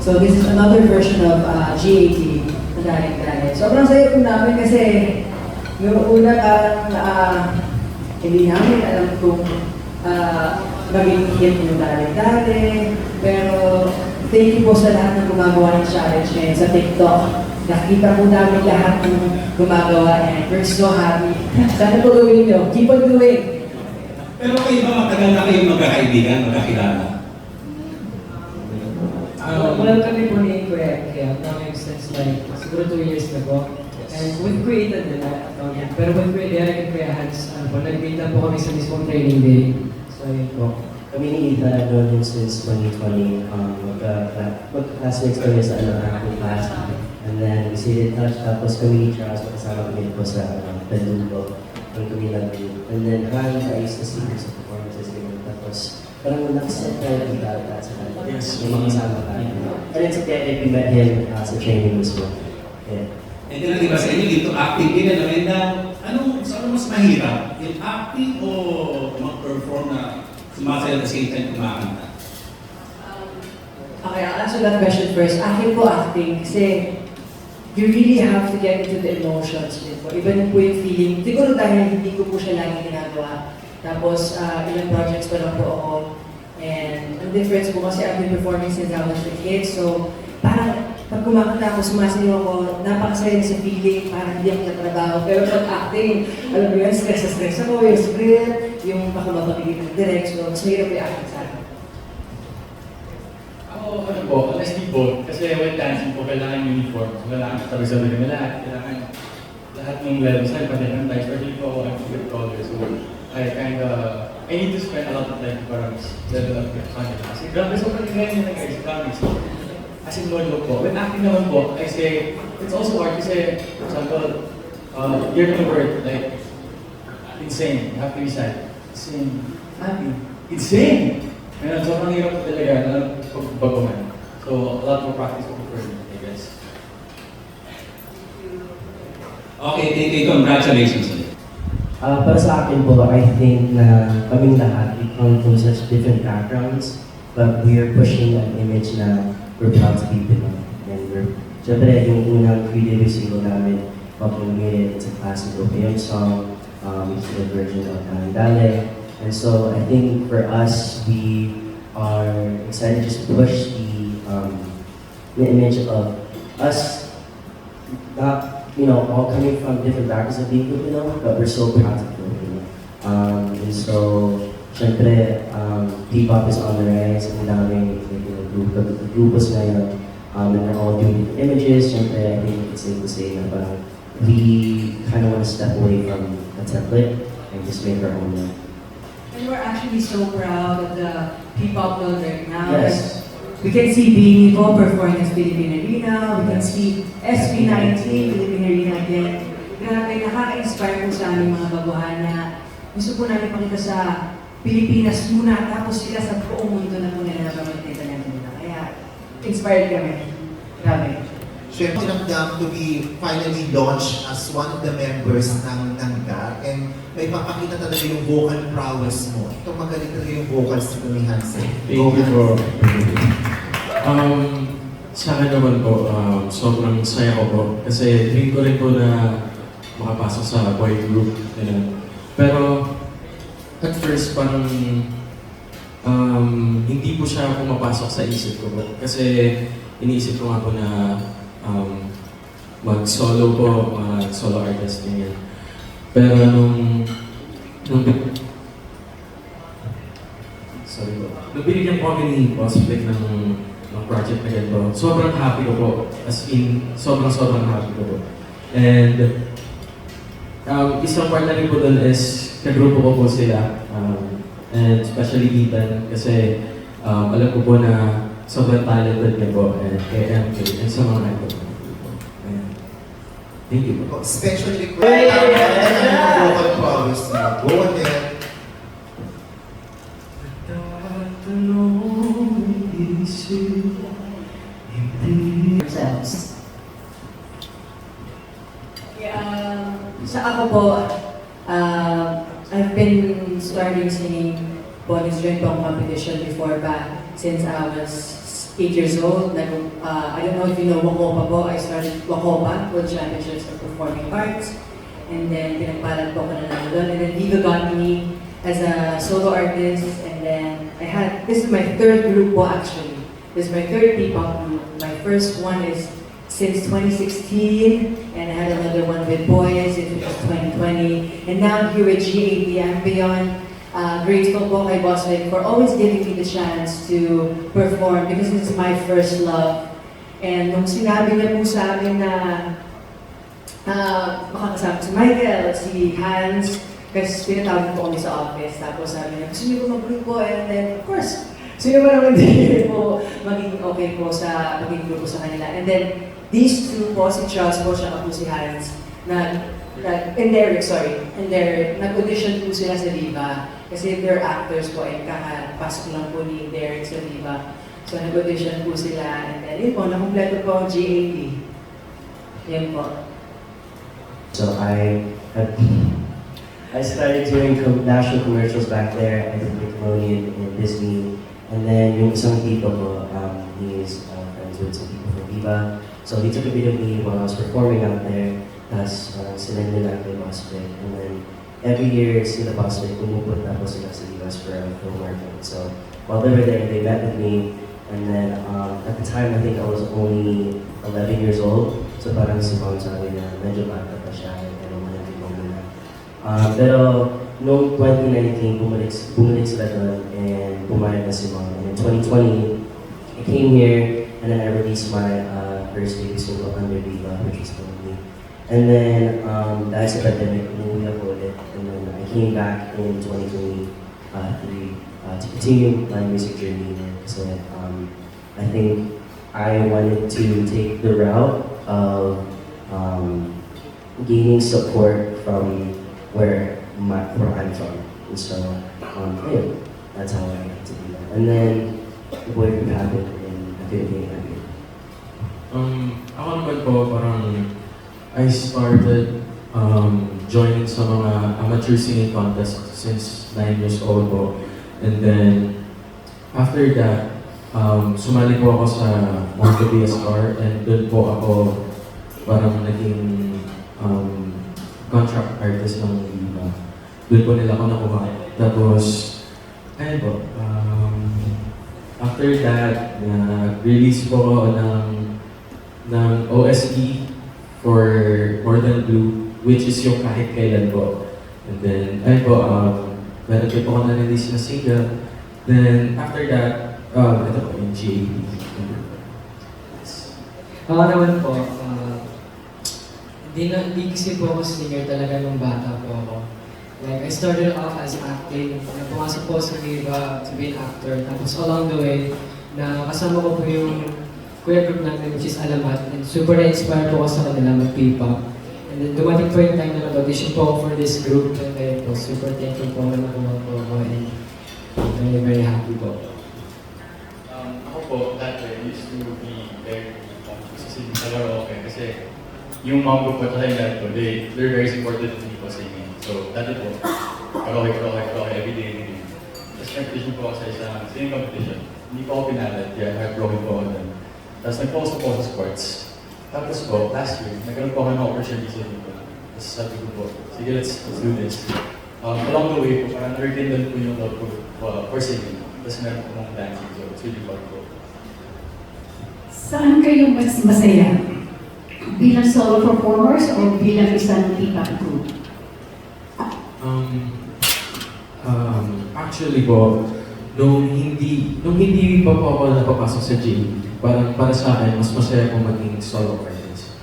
So this is another version of uh, GAT na Dalit. Sobrang saya po namin kasi yung una parang uh, hindi namin alam kung uh, maging hit yung Dalit. Pero thank you po sa lahat ng gumagawa ng challenge ngayon sa TikTok. Nakita po namin lahat ng gumagawa and we're so happy. Sana po gawin nyo. Keep on doing. Pero kayo ba matagal na kayong magkakaibigan, magkakilala? Um, well, kami po ni Kuya Kaya, namin since like, siguro two years ago. And we've created na account. Pero with Kuya Derek and Kuya Hans, ano po, nag-meet lang po kami sa mismong training day. So, yun po. Kami ni Ethan, known him since 2020. Um, magka, mag-classmates kami sa ano, acting class. And then we stayed in touch. Tapos kami ni Charles, magkasama kami po sa um, Pendulo. Ang kami nag And then Han, ayos na singing sa kami. Parang nakaset tayo ng data sa kanya. Yes. Yung mga kasama tayo. And then sa Kaya, we met him uh, sa training as well. Yeah. And then, di ba sa inyo dito, acting din, ano, and uh, anong, sa ano mas mahirap? Yung acting o mag-perform na sumasayaw at the same time kumakanta? Okay, I'll answer that question first. Akin po acting kasi you really have to get into the emotions din po. Iba din po yung feeling. Siguro dahil hindi ko po siya lagi ginagawa. Tapos, ah, ilang projects pa lang po ako. And ang difference po kasi I've been performing since I was a kid. So, parang pag kumakanta ako, sumasayaw ako, napakasaya sa feeling, parang hindi ako natrabaho. Pero pag acting, alam mo yun, stress na stress ako, yung script, yung baka mapapigil ng direct. So, mas mahirap yung acting sa akin. Ako, ano po, honestly po, kasi when dancing po, kailangan uniform. So, kailangan sabi-sabi kami lahat. Kailangan lahat ng levels na pati ng time. Especially po ako, I'm caller. So, I kind of, I need to spend a lot of time para mas level up yung kanila. Kasi grabe, sobrang ngayon na guys, promise. As in, no joke po. When acting naman po, I say, it's also hard kasi, for example, uh, you're the word, like, insane. You have to be sad. Insane. Happy. Insane! Ngayon, sobrang hirap talaga na pagbaguhan. So, a lot more practice po for me, I guess. Okay, thank you. Congratulations. Uh, para sa akin po, I think na kaming lahat, we come from such different backgrounds, but we are pushing an image na we're proud to be Pinoy. And we're, syempre, yung unang three-day single namin, Welcome Me, it's a classic European song, um, it's a version of Dale. And so I think for us, we are excited just to push the, um, the image of us not, you know, all coming from different backgrounds of being Filipino, but we're so proud to be Filipino. Um, and so, syempre, um, P-pop is on the rise, ang daming Filipino group, grupos ngayon, um, and they're all doing images. Syempre, I think it's safe to say na parang we kind of want to step away from a template and just make our own. And we're actually so proud of the P-pop world right now. Yes. We can see Beanie Po performing as Philippine Arena. We can see SB19, Philippine Arena again. Grabe, nakaka-inspire po sa aming mga baguhan na gusto po namin pakita sa Pilipinas muna, tapos sila sa buong mundo na po nila napamit na nila. Kaya, inspired kami. Grabe. Siyempre, tinamdam to be finally launched as one of the members ng, ng GAR and may papakita talaga yung vocal prowess mo. Ito magaling talaga yung vocals ni Hansen. Thank you po. Um, sa akin naman po, um, sobrang saya ko po. Kasi dream ko rin po na makapasok sa boy group. Ganun. Pero, at first, parang um, hindi po siya pumapasok sa isip ko po. Kasi iniisip ko nga po na um, mag-solo po, mag-solo artist ganyan. Pero nung, nung Sorry po. Nung binigyan po kami ni Boss Flick ng, ng project na ganito, sobrang happy ko po. As in, sobrang sobrang happy ko po. And um, isang part na rin po dun is kagrupo ko po sila. Um, and especially Ethan kasi um, alam ko po na sobrang talented niya po and kay MK and sa mga. Ayan. Thank you po. Especially kung yung vocal prowess mo. Go ahead. Ako po, uh, I've been starting singing Bonus Joint Pong competition before ba since I was 8 years old. Nag, uh, I don't know if you know Wakopa po. I started Wakopa, World Championships of Performing Arts. And then, pinagpalan po ako na lang doon. And then, Viva got me as a solo artist. And then, I had, this is my third group po actually. This is my third P-pop group. My first one is since 2016, and I had another one with Boys, it was 2020. And now here at GAP, I'm beyond uh, grateful po kay Boss Vic for always giving me the chance to perform because it's my first love. And nung sinabi niya po sa amin na uh, makakasama si Michael at si Hans, kasi pinatawag po kami sa office. Tapos sabi niya, gusto niyo mag-grupo? And then, of course, sino ba naman hindi po maging okay po sa maging grupo sa kanila. And then, these two po, si Charles po, siya po si Hans, na, na, and Derek, sorry, and Derek, nag-audition po sila sa Viva. Kasi they're actors po, and kakapasok lang po ni Derek sa Viva. So, nag-audition po sila, and then, yun po, nakumpleto po ang GAP. Yan po. So I, I started doing national commercials back there. I did Nickelodeon and Disney. And then yung isang tito ko, um, he's uh, friends with some Viva. So he took a video of me while I was performing out there. Tapos uh, sinend nila kay Boss Vic. And then every year, sila Boss Vic, pumupunta po sila sa US for a film market. So while they were there, they met with me. And then um, at the time, I think I was only 11 years old. So parang si Mom sabi na medyo bata pa siya. Pero malaki mo muna. Um, pero noong 2019, bumalik, bumalik sila doon and pumayag na si Mom. And in 2020, I came here and then I released my uh, first debut single under Viva, which is Lonely. And then um, dahil sa pandemic, ako ulit. And then I came back in 2023 uh, to continue my music journey. So um, I think I wanted to take the route of um, gaining support from where my where I'm from. And so um, yeah, that's how I got to do that. And then the group happened happier. Um, ako naman po, parang I started um, joining sa mga amateur singing contest since 9 years old po. And then, after that, um, sumali po ako sa Monte BSR and doon po ako parang naging um, contract artist ng Viva. Doon po nila ako nakuha. Tapos, ayun po, um, after that, na-release po ako ng ng OST for More Than Blue, which is yung kahit kailan po. And then, ayun po, um, meron po ako na-release na single. Then, after that, um, ito po yung GAP. Ako naman po, ah, hindi na, hindi kasi po ako singer talaga nung bata po ako. Like, I started off as acting. Pumasok po sa Viva to be an actor. Tapos along the way, na kasama ko po yung kuya group namin, which is Alamat. And super na-inspire po ako sa kanila mag-P-pop. And then dumating po yung time na nag-audition po for this group. And then po, super thankful po na nakuha po ako. And very, very happy po. Um, ako po, dati, I used to be very sisig sa laro okay kasi yung mom ko po at yung dad ko, they, they're very supportive to me po sa singing. So, po, karaoke, karaoke, karaoke, every day, every day. Tapos competition ako sa isang singing competition. Hindi po ako pinalad, kaya heartbroken po ako doon. Tapos nag-focus po sa sports. Tapos po, last year, nagkaroon po ako ng opportunity sa dito. Tapos sabi ko po, sige, let's, let's do this. Um, along the way po, parang rekindle po yung love ko uh, for singing. Tapos meron po akong dancing, so it's really fun po. Saan kayo mas masaya? Bilang solo performers o bilang isang P-pop group? Um, um, actually po, nung hindi, nung hindi pa po ako napapasok sa gym, parang para sa akin, mas masaya kong maging solo artist.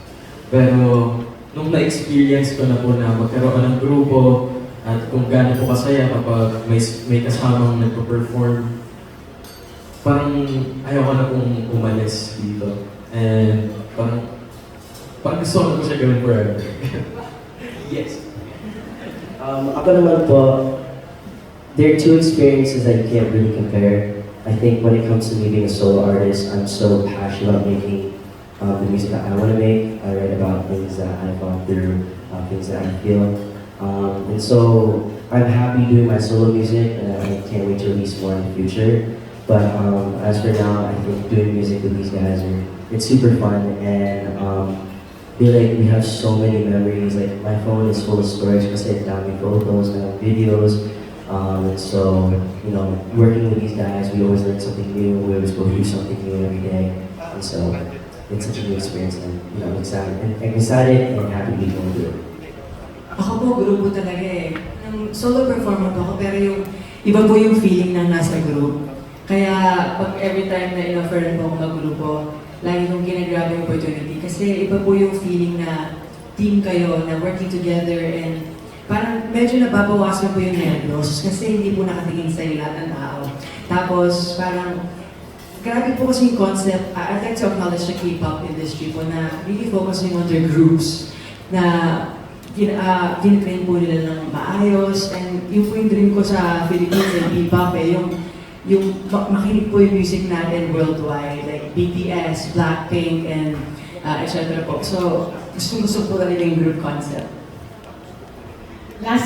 Pero, nung na-experience ko na po na magkaroon ng grupo, at kung gaano po kasaya kapag may, may kasamang nagpo-perform, parang ayaw ko na pong umalis dito. And parang, parang gusto ko na siya gawin forever. yes. Um, ako naman po, there are two experiences that you can't really compare. I think when it comes to me being a solo artist, I'm so passionate about making um, the music that I want to make. I write about things that I've gone through, uh, things that I feel. Um, and so I'm happy doing my solo music, and I can't wait to release more in the future. But um, as for now, I think doing music with these guys are it's super fun and um, feel like we have so many memories. Like my phone is full of storage because I have photos and videos. Um, and so you know, working with these guys, we always learn something new. We always go through something new every day, and so it's such a new experience. And you know, I'm excited and I'm excited and happy to be going through. Ako po, grupo talaga eh. Nung solo performer po ako, pero yung iba po yung feeling ng nasa group. Kaya pag every time na in-offer po ako mag-grupo, lagi kong ginagrab yung opportunity. Kasi iba po yung feeling na team kayo, na working together, and parang medyo nababawasan po yung nervyos kasi hindi po nakatingin sa lahat ng tao. Tapos parang grabe po kasi yung concept, uh, I'd like to acknowledge the K-pop industry po na really focusing on their groups na gin, uh, ginatrain po nila ng maayos and yung po yung dream ko sa Philippines and K-pop eh, yung yung ma- makinig po yung music natin worldwide, like BTS, Blackpink, and uh, etc. po. So, gusto gusto po talaga yung group concept. Last